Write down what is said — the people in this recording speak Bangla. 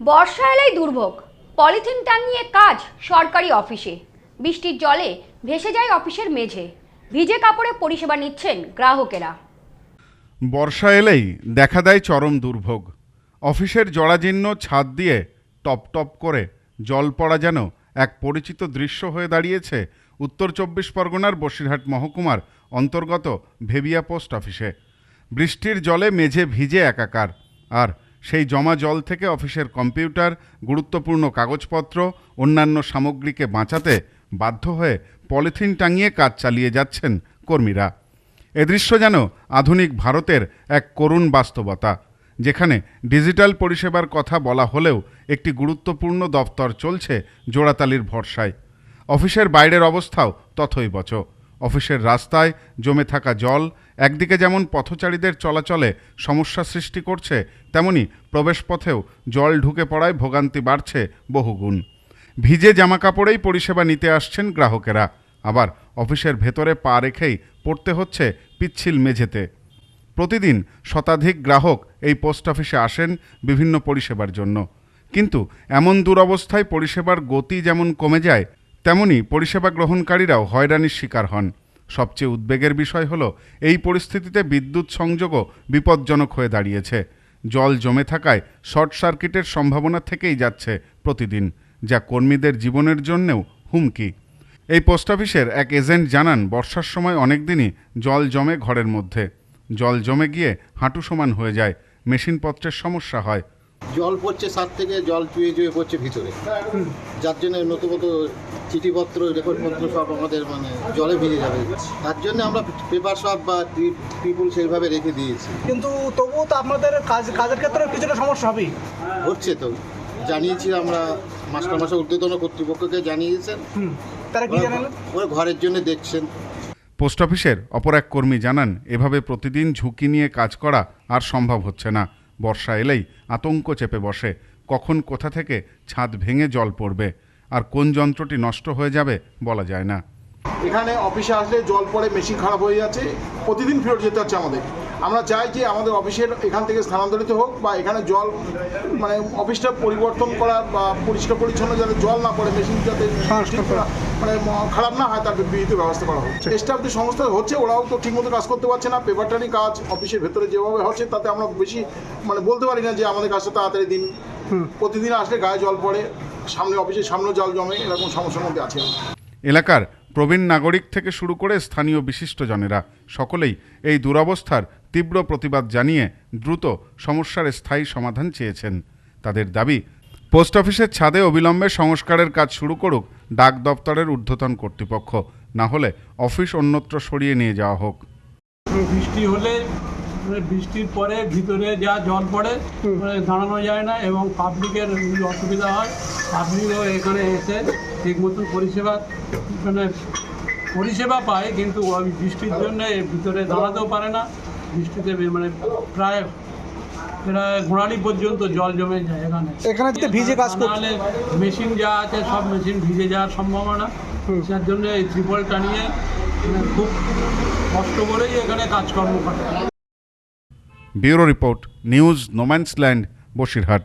বর্ষা এলেই দুর্ভোগ। পলিথিন টাঙিয়ে কাজ সরকারি অফিসে। বৃষ্টির জলে ভেসে যায় অফিসের মেঝে। ভিজে কাপড়ে পরিষেবা নিচ্ছেন গ্রাহকেরা। বর্ষা এলেই দেখা দেয় চরম দুর্ভোগ। অফিসের জরাজীর্ণ ছাদ দিয়ে টপ টপ করে জল পড়া যেন এক পরিচিত দৃশ্য হয়ে দাঁড়িয়েছে উত্তর চব্বিশ পরগনার বসিরহাট মহকুমার অন্তর্গত ভেবিয়া পোস্ট অফিসে। বৃষ্টির জলে মেঝে ভিজে একাকার। আর সেই জমা জল থেকে অফিসের কম্পিউটার, গুরুত্বপূর্ণ কাগজপত্র, অন্যান্য সামগ্রীকে বাঁচাতে বাধ্য হয়ে পলিথিন টাঙিয়ে কাজ চালিয়ে যাচ্ছেন কর্মীরা। এ দৃশ্য যেন আধুনিক ভারতের এক করুণ বাস্তবতা, যেখানে ডিজিটাল পরিষেবার কথা বলা হলেও একটি গুরুত্বপূর্ণ দপ্তর চলছে জোড়াতালির ভরসায়। অফিসের বাইরের অবস্থাও তথৈবচ। অফিসের রাস্তায় জমে থাকা জল একদিকে যেমন পথচারীদের চলাচলে সমস্যা সৃষ্টি করছে, তেমনি প্রবেশপথেও জল ঢুকে পড়ায় ভোগান্তি বাড়ছে বহুগুণ। ভিজে জামাকাপড়েই পরিষেবা নিতে আসছেন গ্রাহকেরা। আবার অফিসের ভেতরে পা রেখেই পড়তে হচ্ছে পিচ্ছিল মেঝেতে। প্রতিদিন শতাধিক গ্রাহক এই পোস্ট অফিসে আসেন বিভিন্ন পরিষেবার জন্য। কিন্তু এমন দুরবস্থায় পরিষেবার গতি যেমন কমে যায়, তেমনি পরিষেবা গ্রহণকারীরাও হয়রানির শিকার হন। সবচেয়ে উদ্বেগের বিষয় হলো, এই পরিস্থিতিতে বিদ্যুৎ সংযোগও বিপজ্জনক হয়ে দাঁড়িয়েছে। জল জমে থাকায় শর্ট সার্কিটের সম্ভাবনা থেকেই যাচ্ছে প্রতিদিন, যা কর্মীদের জীবনের জন্যেও হুমকি। এই পোস্ট অফিসের এক এজেন্ট জানান, বর্ষার সময় অনেক দিনই জল জমে ঘরের মধ্যে। জল জমে গিয়ে হাঁটু সমান হয়ে যায়, মেশিনপত্রের সমস্যা হয়। জল পড়ছে সাত থেকে জল চুয়ে চুয়ে পড়ছে ভিতরে। যার জন্য নতুনত চিঠিপত্র রেকর্ডপত্র সব আমাদের মানে জলে ভিজে যাবে। তার জন্য আমরা পেপার সব বা পিপুল সেইভাবে রেখে দিয়েছি। কিন্তু তবুও তো আপনাদের কাজ কাজের ক্ষেত্রে কিছুটা সমস্যা হবেই। হচ্ছে তো। জানিয়েছি আমরা মাস্টার মাসে ঊর্ধ্বতন কর্তৃপক্ষকে জানিয়েছেন। তারা কি জানালেন? ওরা ঘরের জন্য দেখছেন। পোস্ট অফিসের অপর এক কর্মী জানান এভাবে প্রতিদিন ঝুঁকি নিয়ে কাজ করা আর সম্ভব হচ্ছে না। বর্ষা এলেই আতঙ্ক চেপে বসে। কখন কোথা থেকে ছাদ ভেঙে জল পড়বে? আর কোন যন্ত্রটি নষ্ট হয়ে যাবে বলা যায় না। এখানে অফিসে আসলে জল পড়ে, মেশিন খারাপ হয়ে যাচ্ছে। প্রতিদিন ফেরত যেতে হচ্ছে আমাদের। আমরা চাই যে আমাদের অফিসের এখান থেকে স্থানান্তরিত হোক বা এখানে জল মানে অফিসটা পরিবর্তন করা বা পরিষ্কার পরিচ্ছন্ন যাতে জল না পড়ে মেশিন যাতে মানে খারাপ না হয় তার বিহিত ব্যবস্থা করা হচ্ছে স্টাফদের সংস্থা হচ্ছে ওরাও তো ঠিকমতো কাজ করতে পারছে না। পেপারটানি কাজ অফিসের ভেতরে যেভাবে হচ্ছে তাতে আমরা বেশি মানে বলতে পারি না যে আমাদের কাজটা তাড়াতাড়ি দিন। প্রতিদিন আসলে গায়ে জল পড়ে সামনে অফিসের সামনে জল জমে এরকম সমস্যার মধ্যে আছে এলাকার প্রবীণ নাগরিক থেকে শুরু করে স্থানীয় বিশিষ্টজনেরা সকলেই এই দুরবস্থার তীব্র প্রতিবাদ জানিয়ে দ্রুত সমস্যার স্থায়ী সমাধান চেয়েছেন। তাদের দাবি পোস্ট অফিসের ছাদে অবিলম্বে সংস্কারের কাজ শুরু করুক ডাক দপ্তরের ঊর্ধ্বতন কর্তৃপক্ষ না হলে অফিস অন্যত্র সরিয়ে নিয়ে যাওয়া হোক। বৃষ্টি হলে মানে বৃষ্টির পরে ভিতরে যা জল পড়ে মানে দাঁড়ানো যায় না এবং পাবলিকের অসুবিধা হয় পাবলিকও এখানে এসে ঠিক মতন পরিষেবা মানে পরিষেবা পায় কিন্তু ওই বৃষ্টির জন্য ভিতরে দাঁড়াতেও পারে না। বৃষ্টিতে মানে প্রায় প্রায় গোড়ালি পর্যন্ত জল জমে যায় এখানে। এখানে যদি ভিজে কাজ করছে। মেশিন যা আছে সব মেশিন ভিজে যাওয়ার সম্ভাবনা। যার জন্য এই ত্রিপল টানিয়ে মানে খুব কষ্ট করেই এখানে কাজকর্ম করে। Bureau report news no man's land Basirhat.